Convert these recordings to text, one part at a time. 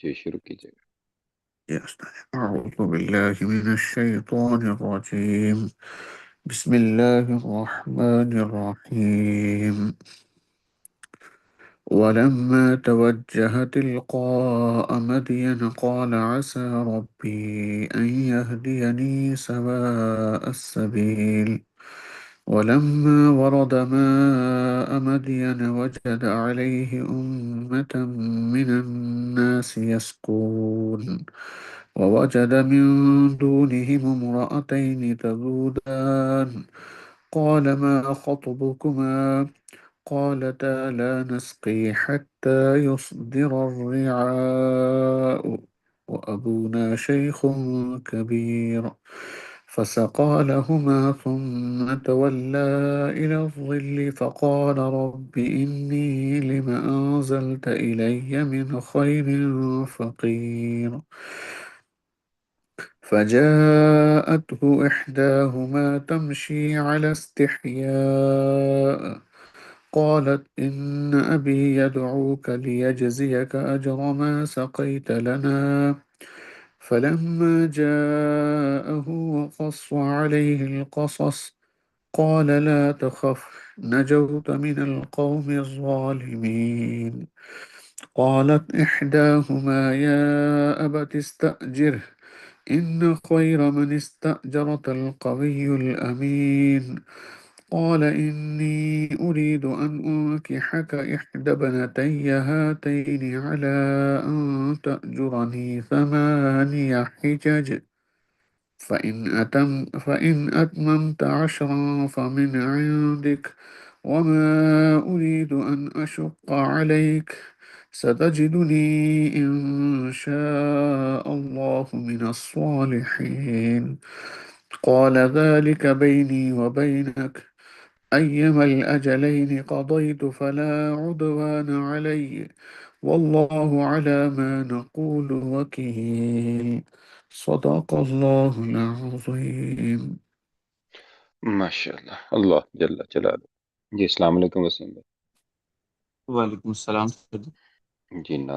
کیجیے گا أعوذ بالله من الشيطان الرجيم. بسم الله الرحمن الرحيم. ولما توجه تلقاء مدين قال عسى ربي أن يهديني سواء السبيل. ولما ورد ماء مدين وجد عليه أمة من الناس يسقون. ووجد من دونهم امرأتين تذودان. قال ما خطبكما؟ قالتا لا نسقي حتى يصدر الرعاء. وأبونا شيخ كبير. فسقى لهما ثم تولى إلى الظل فقال رب إني لما أنزلت إلي من خير فقير. فجاءته إحداهما تمشي على استحياء قالت إن أبي يدعوك ليجزيك أجر ما سقيت لنا. فلما جاءه وقص عليه القصص قال لا تخف نجوت من القوم الظالمين. قالت إحداهما يا أبت استأجره إن خير من استأجرت القوي الأمين. قال إني أريد أن أنكحك إحدى بنتي هاتين على أن تأجرني ثماني حجج. فإن, أتم فإن أتممت عشرا فمن عندك. وما أريد أن أشق عليك. ستجدني إن شاء الله من الصالحين. قال ذلك بيني وبينك أيما الأجلين قضيت فلا عدوان علي والله على ما نقول وكيل. صدق الله العظيم. ما شاء الله الله جل جلاله. جي السلام عليكم وسلم وعليكم السلام. جي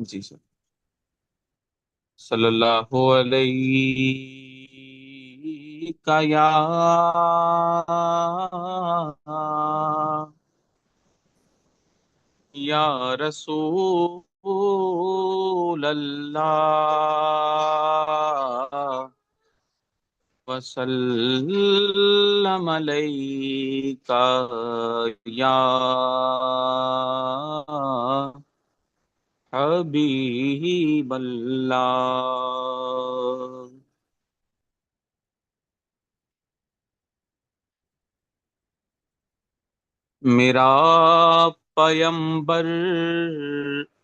جي سلام صلى الله عليه. کا یا یا رسول اللہ وسلم علیکہ یا حبیب اللہ میرا پیمبر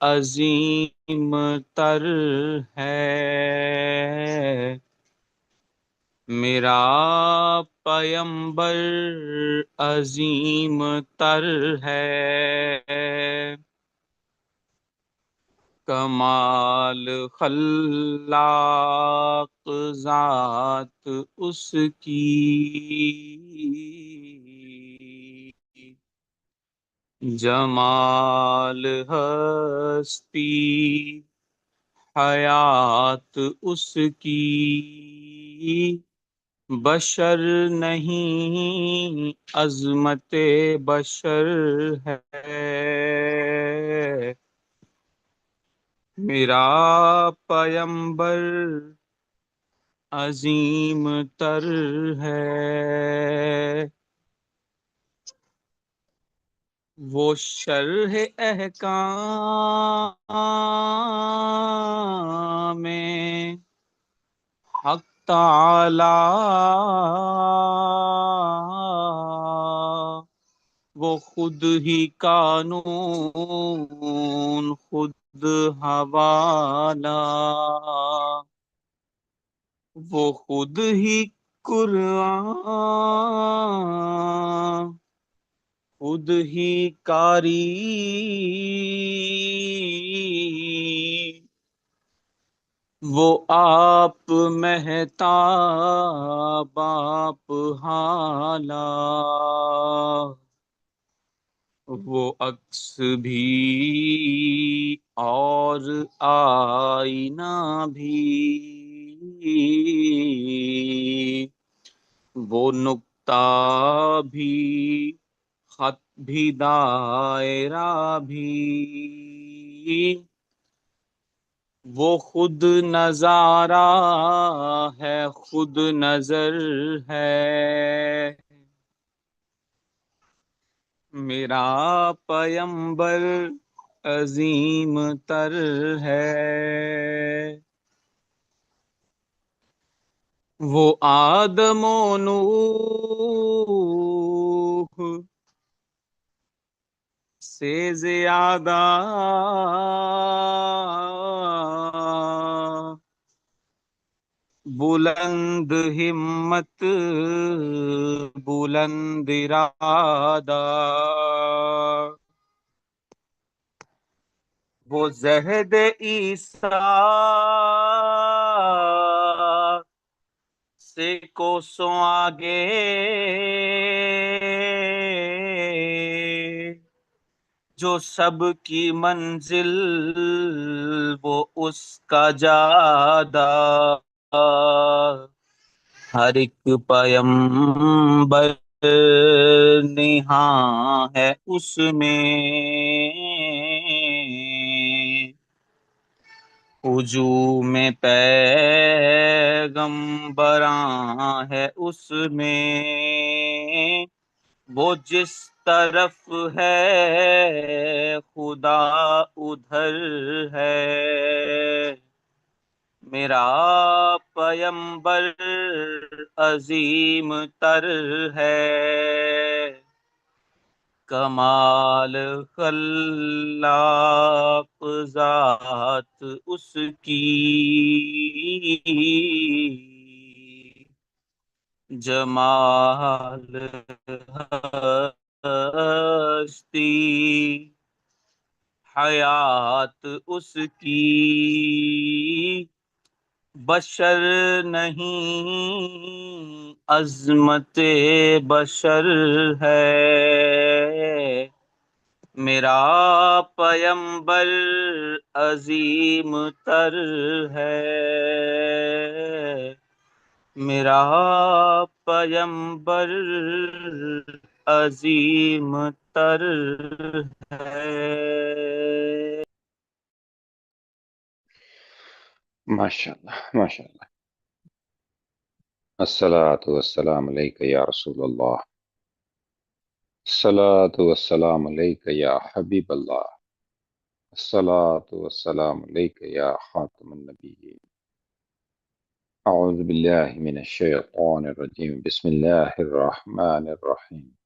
عظیم تر ہے۔ میرا پیمبر عظیم تر ہے۔ کمال خلاق ذات اس کی۔ جمال ہستی، حیات اس کی۔ بشر نہیں، عظمت بشر ہے۔ میرا پیمبر عظیم تر ہے۔ وہ شرح احکام میں حق تعالی وہ خود ہی قانون، خود حوالہ، وہ خود ہی قرآن خود ہی کاری۔ وہ آپ مہتا باپ حالا۔ وہ عکس بھی اور آئینہ بھی۔ وہ نقطہ بھی خط بھی دائرہ بھی وہ خود نظارہ ہے، خود نظر ہے۔ میرا پیمبر عظیم تر ہے۔ وہ آدم و نوح سے زیادہ۔ بلند ہمت بلند ارادہ۔ وہ زہد عیسیٰ سے کوسوں آگے۔ جو سب کی منزل، وہ اس کا جادہ۔ ہر ایک پیمبر نہاں ہے اس میں۔ ہجوم پیغمبراں ہے اس میں۔ وہ جس طرف ہے، خدا ادھر ہے۔ میرا پیمبر عظیم تر ہے۔ کمال خلاق ذات اس کی۔ جمال ہستی حیات اس کی۔ بشر نہیں، عظمت بشر ہے۔ میرا پیمبر عظیم تر ہے۔ میرا پیمبر عظیم تر ہے۔ ماشاء اللہ ماشاء اللہ الصلاة والسلام علیک یا رسول اللہ۔ الصلاة والسلام علیک یا حبیب اللہ۔ الصلاة والسلام علیک یا خاتم النبیین۔ اعوذ باللہ من الشیطان الرجیم۔ بسم اللہ الرحمن الرحیم۔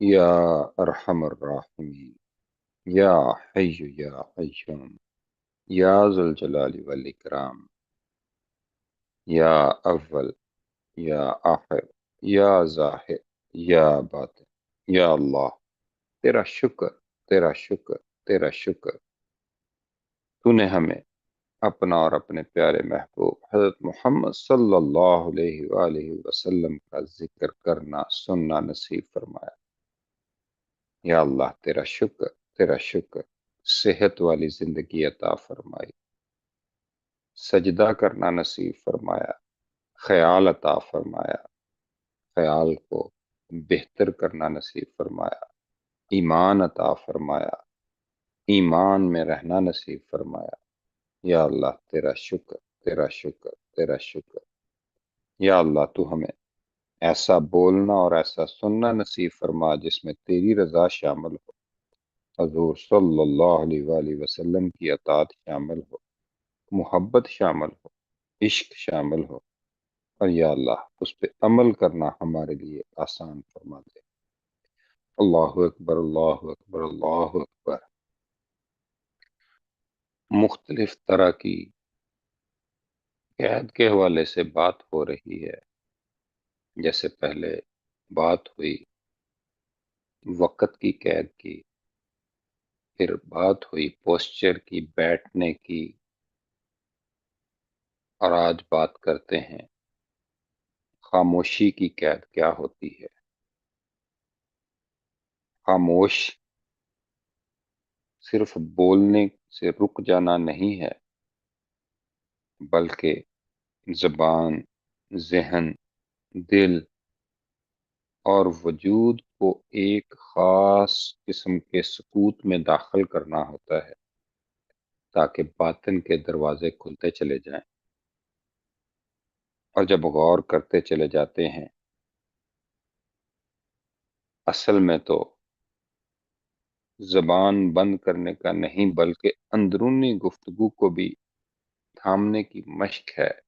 يا أرحم الراحمين، يا حي يا قيوم، يا ذو الجلال والإكرام، يا أول، يا آخر، يا ظاهر یا بات یا اللہ تیرا شکر تیرا شکر تیرا شکر۔ تو نے ہمیں اپنا اور اپنے پیارے محبوب حضرت محمد صلی اللہ علیہ وآلہ وسلم کا ذکر کرنا، سننا نصیب فرمایا۔ یا اللہ تیرا شکر تیرا شکر، صحت والی زندگی عطا فرمائی۔ سجدہ کرنا نصیب فرمایا، خیال عطا فرمایا، خیال کو بہتر کرنا نصیب فرمایا، ایمان عطا فرمایا، ایمان میں رہنا نصیب فرمایا۔ یا اللہ تیرا شکر تیرا شکر تیرا شکر۔ یا اللہ تو ہمیں ایسا بولنا اور ایسا سننا نصیب فرما جس میں تیری رضا شامل ہو۔ حضور صلی اللہ علیہ وآلہ وسلم کی اطاعت شامل ہو، محبت شامل ہو، عشق شامل ہو۔ اور یا اللہ، اس پہ عمل کرنا ہمارے لیے آسان فرما دے۔ اللہ اکبر اللہ اکبر اللہ اکبر۔ مختلف طرح کی قید کے حوالے سے بات ہو رہی ہے۔ جیسے پہلے بات ہوئی، وقت کی قید کی، پھر بات ہوئی پوسچر کی، بیٹھنے کی، اور آج بات کرتے ہیں خاموشی کی قید کیا ہوتی ہے۔ خاموش صرف بولنے سے رک جانا نہیں ہے، بلکہ زبان، ذہن دل اور وجود کو ایک خاص قسم کے سکوت میں داخل کرنا ہوتا ہے، تاکہ باطن کے دروازے کھلتے چلے جائیں۔ اور جب غور کرتے چلے جاتے ہیں، اصل میں تو زبان بند کرنے کا نہیں، بلکہ اندرونی گفتگو کو بھی تھامنے کی مشق ہے۔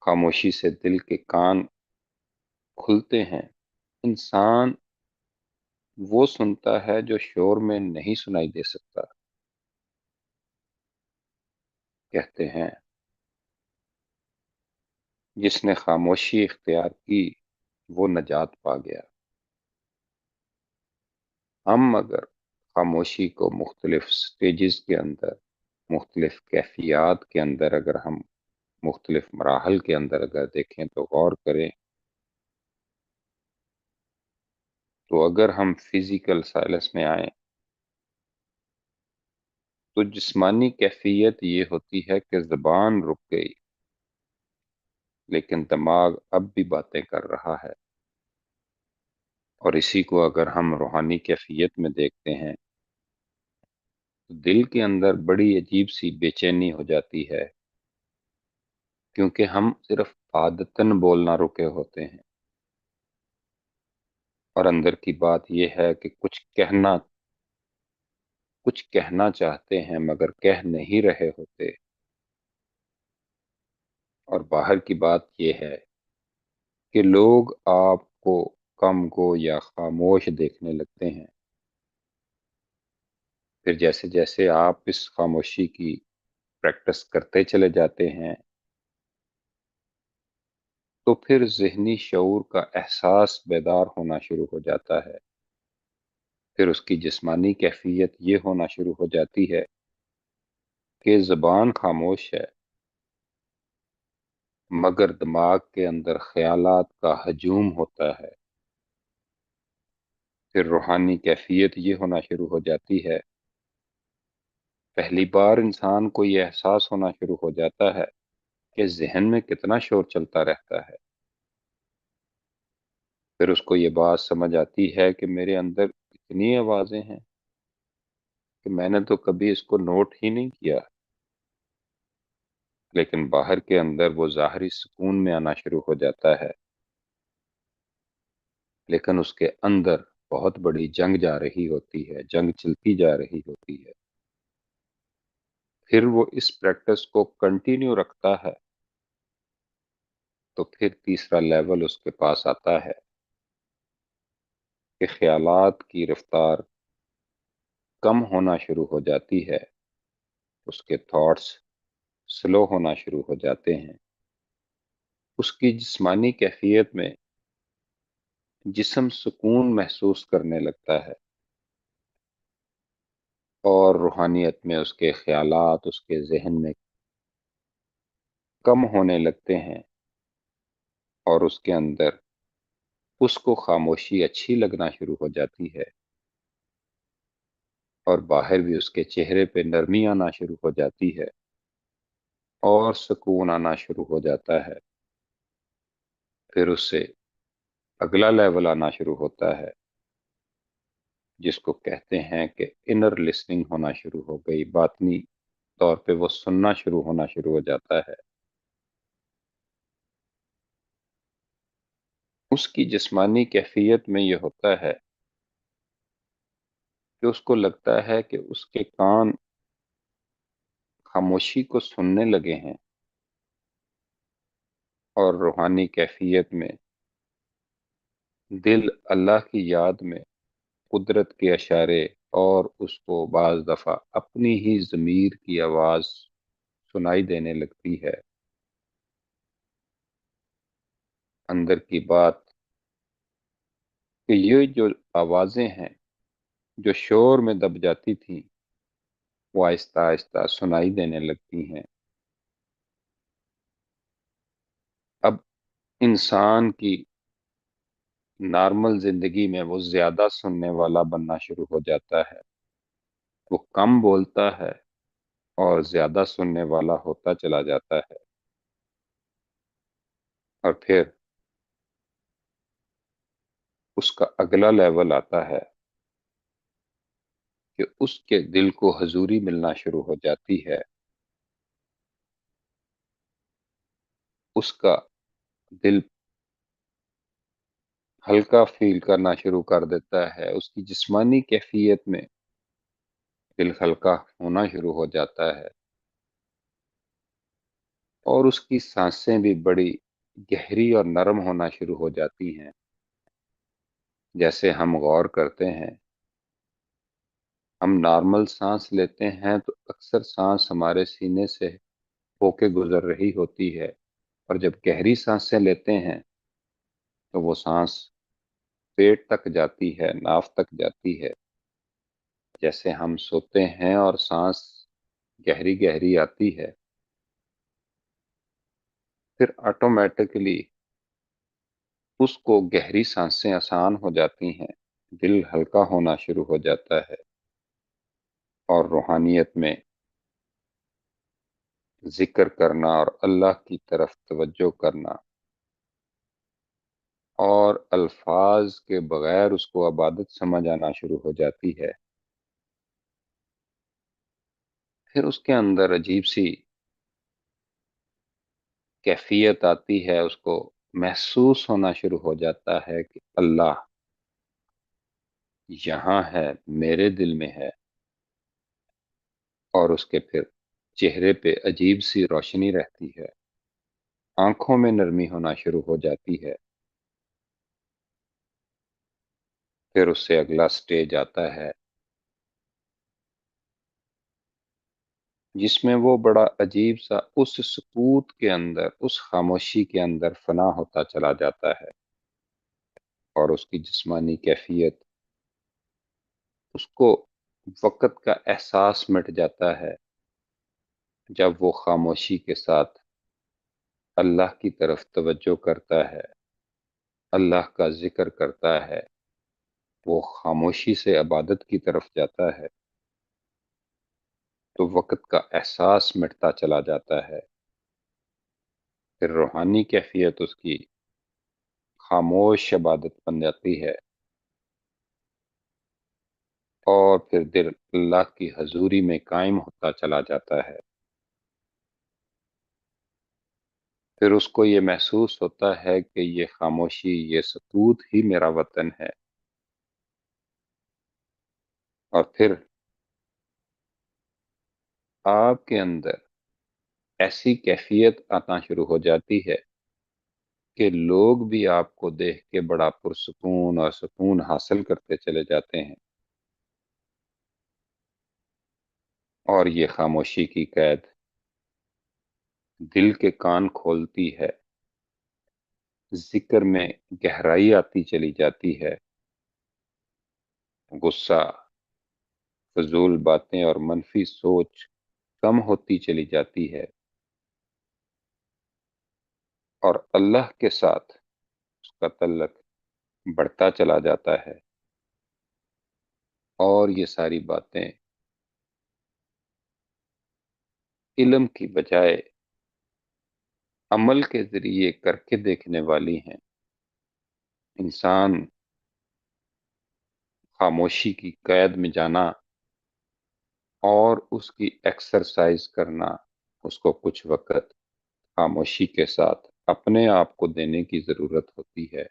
خاموشی سے دل کے کان کھلتے ہیں۔ انسان وہ سنتا ہے جو شور میں نہیں سنائی دے سکتا۔ کہتے ہیں، جس نے خاموشی اختیار کی، وہ نجات پا گیا۔ ہم اگر خاموشی کو مختلف سٹیجز کے اندر، مختلف کیفیات کے اندر اگر ہم مختلف مراحل کے اندر اگر دیکھیں تو غور کریں تو اگر ہم فزیکل سائلس میں آئیں تو جسمانی کیفیت یہ ہوتی ہے کہ زبان رک گئی لیکن دماغ اب بھی باتیں کر رہا ہے اور اسی کو اگر ہم روحانی کیفیت میں دیکھتے ہیں تو دل کے اندر بڑی عجیب سی بے چینی ہو جاتی ہے کیونکہ ہم صرف عادتاً بولنا رکے ہوتے ہیں۔ اور اندر کی بات یہ ہے کہ کچھ کہنا کچھ کہنا چاہتے ہیں مگر کہہ نہیں رہے ہوتے۔ اور باہر کی بات یہ ہے کہ لوگ آپ کو کم گو یا خاموش دیکھنے لگتے ہیں۔ پھر جیسے جیسے آپ اس خاموشی کی پریکٹس کرتے چلے جاتے ہیں تو پھر ذہنی شعور کا احساس بیدار ہونا شروع ہو جاتا ہے۔ پھر اس کی جسمانی کیفیت یہ ہونا شروع ہو جاتی ہے کہ زبان خاموش ہے۔ مگر دماغ کے اندر خیالات کا ہجوم ہوتا ہے۔ پھر روحانی کیفیت یہ ہونا شروع ہو جاتی ہے۔ پہلی بار انسان کو یہ احساس ہونا شروع ہو جاتا ہے کہ ذہن میں کتنا شور چلتا رہتا ہے۔ پھر اس کو یہ بات سمجھ آتی ہے کہ میرے اندر اتنی آوازیں ہیں کہ میں نے تو کبھی اس کو نوٹ ہی نہیں کیا۔ لیکن باہر کے اندر وہ ظاہری سکون میں آنا شروع ہو جاتا ہے۔ لیکن اس کے اندر بہت بڑی جنگ جا رہی ہوتی ہے، جنگ چلتی جا رہی ہوتی ہے۔ پھر وہ اس پریکٹس کو کنٹینیو رکھتا ہے۔ تو پھر تیسرا لیول اس کے پاس آتا ہے کہ خیالات کی رفتار کم ہونا شروع ہو جاتی ہے، اس کے تھاٹس سلو ہونا شروع ہو جاتے ہیں۔ اس کی جسمانی کیفیت میں جسم سکون محسوس کرنے لگتا ہے اور روحانیت میں اس کے خیالات اس کے ذہن میں کم ہونے لگتے ہیں۔ اور اس کے اندر اس کو خاموشی اچھی لگنا شروع ہو جاتی ہے اور باہر بھی اس کے چہرے پہ نرمی آنا شروع ہو جاتی ہے اور سکون آنا شروع ہو جاتا ہے۔ پھر اس سے اگلا لیول آنا شروع ہوتا ہے جس کو کہتے ہیں کہ انر لسننگ ہونا شروع ہو گئی، باطنی طور پہ وہ سننا شروع ہونا شروع ہو جاتا ہے۔ اس کی جسمانی کیفیت میں یہ ہوتا ہے کہ اس کو لگتا ہے کہ اس کے کان خاموشی کو سننے لگے ہیں اور روحانی کیفیت میں دل اللہ کی یاد میں قدرت کے اشارے اور اس کو بعض دفعہ اپنی ہی ضمیر کی آواز سنائی دینے لگتی ہے۔ اندر کی بات کہ یہ جو آوازیں ہیں جو شور میں دب جاتی تھیں، وہ آہستہ آہستہ سنائی دینے لگتی ہیں۔ اب انسان کی نارمل زندگی میں وہ زیادہ سننے والا بننا شروع ہو جاتا ہے۔ وہ کم بولتا ہے اور زیادہ سننے والا ہوتا چلا جاتا ہے۔ اور پھر اس کا اگلا لیول آتا ہے کہ اس کے دل کو حضوری ملنا شروع ہو جاتی ہے۔ اس کا دل ہلکا فیل کرنا شروع کر دیتا ہے۔ اس کی جسمانی کیفیت میں دل ہلکا ہونا شروع ہو جاتا ہے۔ اور اس کی سانسیں بھی بڑی گہری اور نرم ہونا شروع ہو جاتی ہیں۔ جیسے ہم غور کرتے ہیں، ہم نارمل سانس لیتے ہیں تو اکثر سانس ہمارے سینے سے ہو کے گزر رہی ہوتی ہے، اور جب گہری سانسیں لیتے ہیں تو وہ سانس پیٹ تک جاتی ہے، ناف تک جاتی ہے۔ جیسے ہم سوتے ہیں اور سانس گہری گہری آتی ہے، پھر آٹومیٹکلی اس کو گہری سانسیں آسان ہو جاتی ہیں، دل ہلکا ہونا شروع ہو جاتا ہے۔ اور روحانیت میں ذکر کرنا اور اللہ کی طرف توجہ کرنا۔ اور الفاظ کے بغیر اس کو عبادت سمجھ آنا شروع ہو جاتی ہے۔ پھر اس کے اندر عجیب سی کیفیت آتی ہے، اس کو محسوس ہونا شروع ہو جاتا ہے کہ اللہ یہاں ہے، میرے دل میں ہے۔ اور اس کے پھر چہرے پہ عجیب سی روشنی رہتی ہے۔ آنکھوں میں نرمی ہونا شروع ہو جاتی ہے۔ پھر اس سے اگلا سٹیج آتا ہے۔ جس میں وہ بڑا عجیب سا اس سکوت کے اندر، اس خاموشی کے اندر فنا ہوتا چلا جاتا ہے اور اس کی جسمانی کیفیت اس کو وقت کا احساس مٹ جاتا ہے جب وہ خاموشی کے ساتھ اللہ کی طرف توجہ کرتا ہے، اللہ کا ذکر کرتا ہے، وہ خاموشی سے عبادت کی طرف جاتا ہے۔ تو وقت کا احساس مٹتا چلا جاتا ہے۔ پھر روحانی کیفیت اس کی خاموش عبادت بن جاتی ہے۔ اور پھر دل اللہ کی حضوری میں قائم ہوتا چلا جاتا ہے۔ پھر اس کو یہ محسوس ہوتا ہے کہ یہ خاموشی، یہ سکوت ہی میرا وطن ہے۔ اور پھر آپ کے اندر ایسی کیفیت آنا شروع ہو جاتی ہے کہ لوگ بھی آپ کو دیکھ کے بڑا پرسکون اور سکون حاصل کرتے چلے جاتے ہیں۔ اور یہ خاموشی کی قید دل کے کان کھولتی ہے۔ ذکر میں گہرائی آتی چلی جاتی ہے۔ غصہ، فضول باتیں اور منفی سوچ کم ہوتی چلی جاتی ہے۔ اور اللہ کے ساتھ اس کا تعلق بڑھتا چلا جاتا ہے۔ اور یہ ساری باتیں علم کی بجائے عمل کے ذریعے کر کے دیکھنے والی ہیں۔ انسان خاموشی کی قید میں جانا اور اس کی ایکسرسائز کرنا، اس کو کچھ وقت خاموشی کے ساتھ اپنے آپ کو دینے کی ضرورت ہوتی ہے۔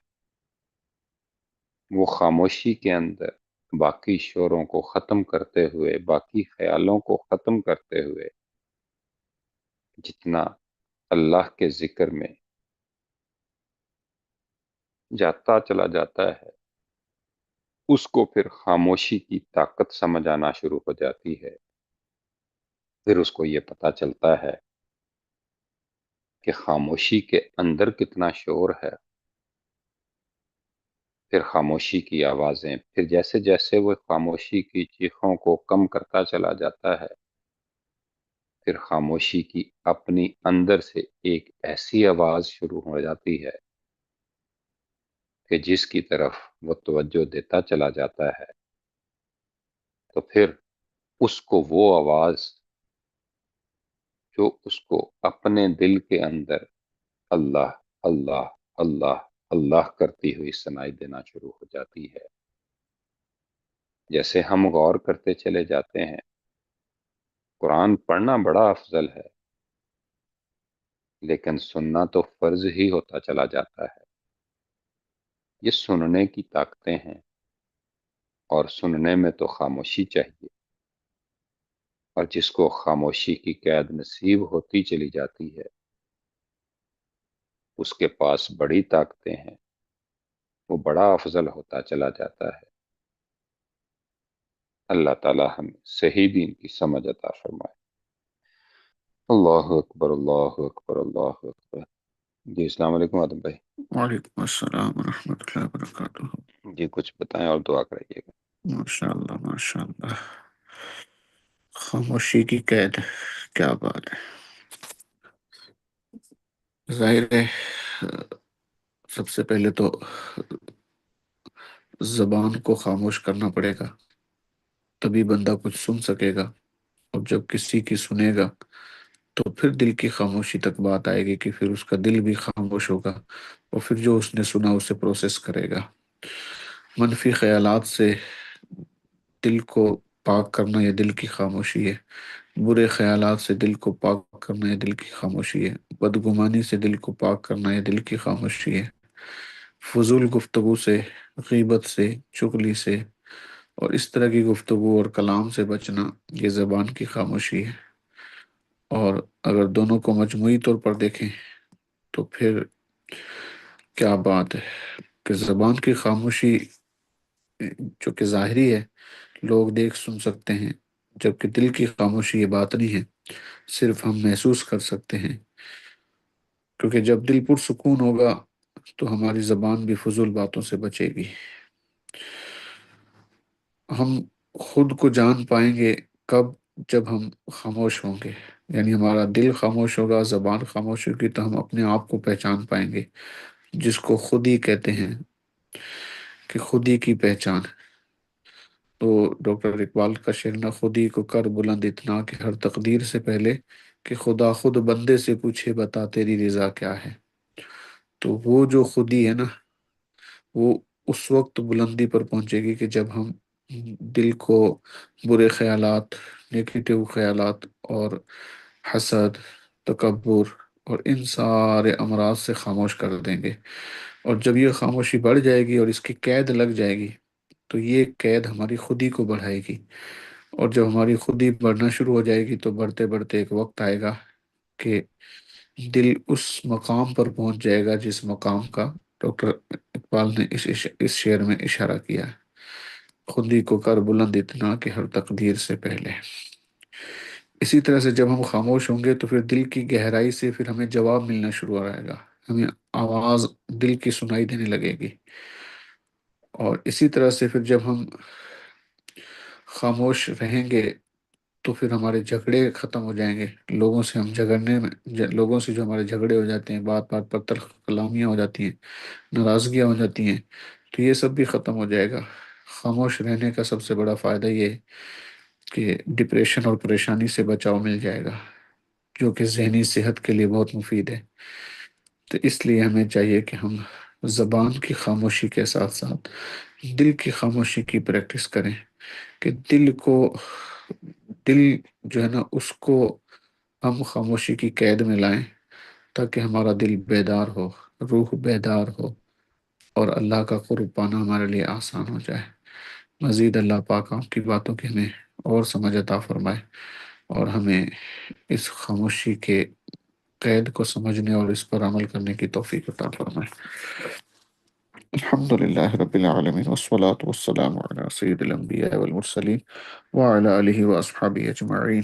وہ خاموشی کے اندر باقی شوروں کو ختم کرتے ہوئے، باقی خیالوں کو ختم کرتے ہوئے جتنا اللہ کے ذکر میں جاتا چلا جاتا ہے اس کو پھر خاموشی کی طاقت سمجھ آنا شروع ہو جاتی ہے۔ پھر اس کو یہ پتا چلتا ہے کہ خاموشی کے اندر کتنا شور ہے۔ پھر خاموشی کی آوازیں، پھر جیسے جیسے وہ خاموشی کی چیخوں کو کم کرتا چلا جاتا ہے، پھر خاموشی کی اپنی اندر سے ایک ایسی آواز شروع ہو جاتی ہے۔ کہ جس کی طرف وہ توجہ دیتا چلا جاتا ہے، تو پھر اس کو وہ آواز جو اس کو اپنے دل کے اندر اللہ اللہ اللہ اللہ کرتی ہوئی سنائی دینا شروع ہو جاتی ہے۔ جیسے ہم غور کرتے چلے جاتے ہیں، قرآن پڑھنا بڑا افضل ہے، لیکن سننا تو فرض ہی ہوتا چلا جاتا ہے۔ یہ سننے کی طاقتیں ہیں اور سننے میں تو خاموشی چاہیے اور جس کو خاموشی کی قید نصیب ہوتی چلی جاتی ہے، اس کے پاس بڑی طاقتیں ہیں، وہ بڑا افضل ہوتا چلا جاتا ہے۔ اللہ تعالی ہم صحیح دین کی سمجھ عطا فرمائے۔ اللہ اکبر اللہ اکبر اللہ اکبر۔ جی السلام علیکم آدم بھائی۔ وعلیکم السلام ورحمۃ اللہ وبرکاتہ۔ جی کچھ بتائیں اور دعا کرائیے گا۔ ماشاء اللہ ماشاء اللہ۔ خاموشی کی قید کیا بات ہے۔ ظاہر ہے سب سے پہلے تو زبان کو خاموش کرنا پڑے گا۔ تبھی بندہ کچھ سن سکے گا اور جب کسی کی سنے گا تو پھر دل کی خاموشی تک بات آئے گی کہ پھر اس کا دل بھی خاموش ہوگا اور پھر جو اس نے سنا اسے پروسیس کرے گا۔ منفی خیالات سے دل کو پاک کرنا یہ دل کی خاموشی ہے۔ برے خیالات سے دل کو پاک کرنا یہ دل کی خاموشی ہے۔ بدگمانی سے دل کو پاک کرنا یہ دل کی خاموشی ہے۔ فضول گفتگو سے، غیبت سے چگلی سے اور اس طرح کی گفتگو اور کلام سے بچنا یہ زبان کی خاموشی ہے۔ اور اگر دونوں کو مجموعی طور پر دیکھیں تو پھر کیا بات ہے کہ زبان کی خاموشی جو کہ ظاہری ہے، لوگ دیکھ سن سکتے ہیں، جبکہ دل کی خاموشی یہ بات نہیں ہے، صرف ہم محسوس کر سکتے ہیں۔ کیونکہ جب دل پرسکون ہوگا تو ہماری زبان بھی فضول باتوں سے بچے گی۔ ہم خود کو جان پائیں گے کب جب ہم خاموش ہوں گے۔ یعنی ہمارا دل خاموش ہوگا، زبان خاموش ہوگی تو ہم اپنے آپ کو پہچان پائیں گے، جس کو خود ہی کہتے ہیں کہ خود ہی کی پہچان۔ تو ڈاکٹر اقبال کا شعر خود ہی کو کر بلند اتنا کہ ہر تقدیر سے پہلے کہ خدا خود بندے سے پوچھے بتا تیری رضا کیا ہے۔ تو وہ جو خودی ہے نا، وہ اس وقت بلندی پر پہنچے گی کہ جب ہم دل کو برے خیالات نگیٹو خیالات اور حسد، تکبر اور ان سارے امراض سے خاموش کر دیں گے۔ اور جب یہ خاموشی بڑھ جائے گی اور اس کی قید لگ جائے گی، تو یہ قید ہماری خودی کو بڑھائے گی۔ اور جب ہماری خودی بڑھنا شروع ہو جائے گی، تو بڑھتے بڑھتے ایک وقت آئے گا کہ دل اس مقام پر پہنچ جائے گا جس مقام کا ڈاکٹر اقبال نے اس اس شعر میں اشارہ کیا۔ خودی کو کر بلند اتنا کہ ہر تقدیر سے پہلے۔ اسی طرح سے جب ہم خاموش ہوں گے تو پھر دل کی گہرائی سے پھر ہمیں جواب ملنا شروع ہو رہے گا۔ ہمیں آواز دل کی سنائی دینے لگے گی۔ اور اسی طرح سے پھر جب ہم خاموش رہیں گے تو پھر ہمارے جھگڑے ختم ہو جائیں گے۔ لوگوں سے ہم جھگڑنے میں، لوگوں سے جو ہمارے جھگڑے ہو جاتے ہیں، بات بات پر تلخ کلامیاں ہو جاتی ہیں، ناراضگیاں ہو جاتی ہیں، تو یہ سب بھی ختم ہو جائے گا۔ خاموش رہنے کا سب سے بڑا فائدہ یہ ہے کہ ڈپریشن اور پریشانی سے بچاؤ مل جائے گا، جو کہ ذہنی صحت کے لیے بہت مفید ہے۔ تو اس لیے ہمیں چاہیے کہ ہم زبان کی خاموشی کے ساتھ ساتھ دل کی خاموشی کی پریکٹس کریں کہ دل کو، دل جو ہے نا، اس کو ہم خاموشی کی قید میں لائیں تاکہ ہمارا دل بیدار ہو، روح بیدار ہو اور اللہ کا قرب پانا ہمارے لیے آسان ہو جائے۔ مزید اللہ پاک آپ کی باتوں کی ہمیں اور سمجھ عطا فرمائے اور ہمیں اس خاموشی کے قید کو سمجھنے اور اس پر عمل کرنے کی توفیق عطا فرمائے۔ الحمد لله رب العالمين والصلاة والسلام على سيد الأنبياء والمرسلين وعلى آله وأصحابه أجمعين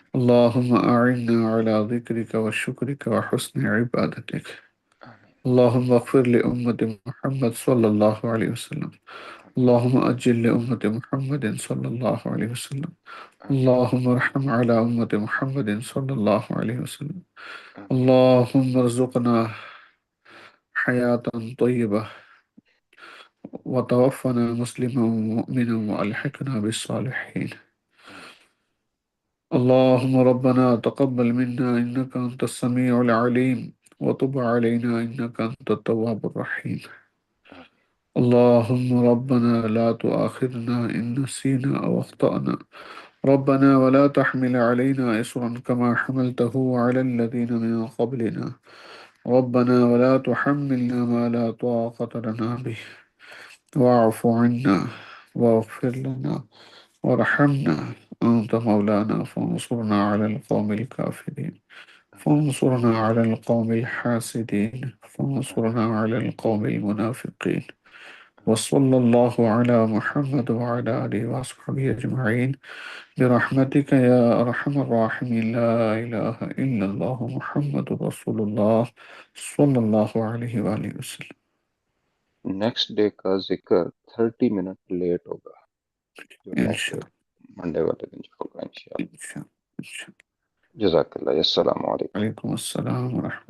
اللهم أعنا على ذكرك وشكرك وحسن عبادتك. اللهم اغفر لأمة محمد صلى الله عليه وسلم. اللهم أجل لأمة محمد صلى الله عليه وسلم. اللهم ارحم على أمة محمد صلى الله عليه وسلم. اللهم ارزقنا حياة طيبة. وتوفنا مسلما ومؤمنا وألحقنا بالصالحين. اللهم ربنا تقبل منا إنك أنت السميع العليم وتب علينا إنك أنت التواب الرحيم. اللهم ربنا لا تؤاخذنا إن نسينا أو أخطأنا. ربنا ولا تحمل علينا إصرا كما حملته على الذين من قبلنا. ربنا ولا تحملنا ما لا طاقة لنا به. واعف عنا واغفر لنا. وارحمنا أنت مولانا فانصرنا على القوم الكافرين. فانصرنا على القوم الحاسدين. فانصرنا على القوم المنافقين. وصلى الله على محمد وعلى آله وصحبه أجمعين. برحمتك يا أرحم الراحمين. لا إله إلا الله محمد رسول الله صلى الله عليه وآله وسلم. نیکسٹ ڈے کا ذکر تھرٹی منٹ لیٹ ہوگا إن شاء الله. إن شاء الله. جزاك الله. السلام عليكم. عليكم السلام ورحمة